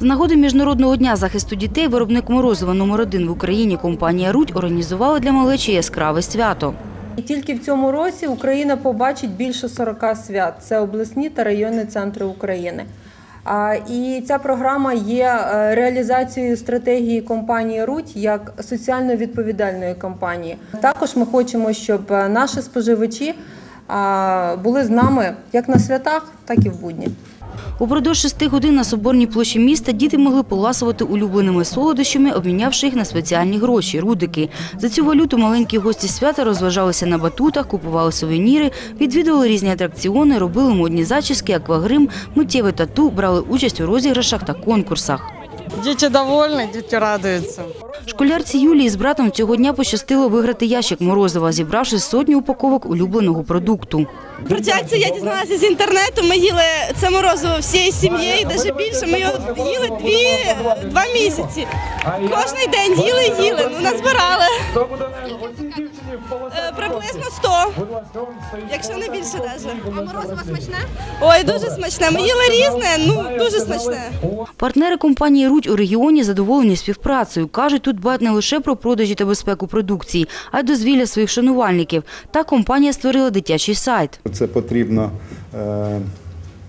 З нагоди Міжнародного дня захисту дітей виробник морозива номер 1 в Україні компанія Рудь організувала для малечі яскраве свято. І тільки в цьому році Україна побачить більше 40 свят. Це обласні та районні центри України. І ця програма є е, реалізацією стратегії компанії Руть як соціально відповідальної компанії. Також ми хочемо, щоб е, наші споживачі були з нами як на святах, так і в будні. Упродовж шести годин на Соборній площі міста діти могли поласувати улюбленими солодощами, обмінявши їх на спеціальні гроші – рудики. За цю валюту маленькі гості свята розважалися на батутах, купували сувеніри, відвідували різні атракціони, робили модні зачіски, аквагрим, миттєве тату, брали участь у розіграшах та конкурсах. Дети довольны, дети радуются. Школярці Юлії з братом цього дня пощастило виграти ящик морозива, зібравши сотню упаковок улюбленого продукту. Про цю акцію я дізналася з інтернету. Ми їли це морозиво всією сім'єю, навіть більше. Ми його їли дві, два місяці. Кожний день їли їли. Ну, назбирали. Е, Приблизно 100, якщо не більше навіть. А морозиво смачне? Ой, дуже смачне. Ми їли різне, ну дуже смачне. Партнери компанії «Рудь» у регіоні задоволені співпрацею. Кажуть, тут дбають не лише про продажі та безпеку продукції, а й дозвілля своїх шанувальників. Та компанія створила дитячий сайт. Це потрібно е,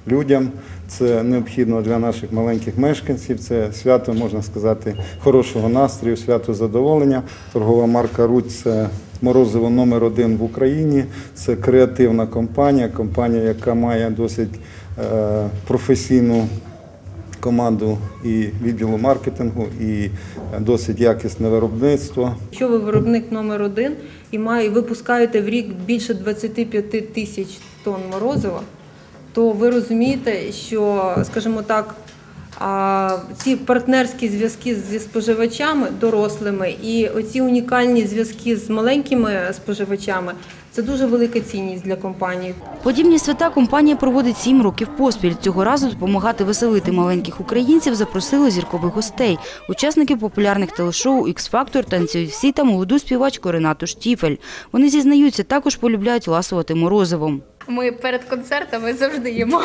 людям, це необхідно для наших маленьких мешканців. Це свято, можна сказати, хорошого настрою, свято задоволення. Торгова марка Рудь це морозиво номер один в Україні. Це креативна компанія, компанія, яка має досить е, професійну команду і відділу маркетингу, і досить якісне виробництво. Якщо ви виробник номер один і має, випускаєте в рік більше 25 тисяч тонн морозива, то ви розумієте, що, скажімо так, ці партнерські зв'язки зі споживачами дорослими і оці унікальні зв'язки з маленькими споживачами це дуже велика цінність для компанії. Подібні свята компанія проводить сім років поспіль. Цього разу допомагати веселити маленьких українців запросили зіркових гостей. Учасників популярних телешоу «Ікс-фактор», «Танцюють всі» та молоду співачку Ренату Штіфель. Вони зізнаються, також полюбляють ласувати морозивом. Ми перед концертами завжди їмо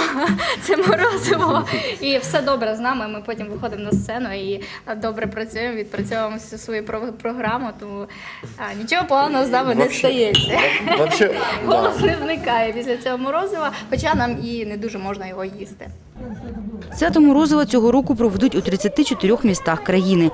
це морозиво. І все добре з нами. Ми потім виходимо на сцену і добре працюємо, відпрацьовуємо всю свою про- програму. Тому а, нічого поганого з нами не стається. Голос не зникає після цього морозива, хоча нам і не дуже можна його їсти. Свято морозива цього року проведуть у 34 містах країни.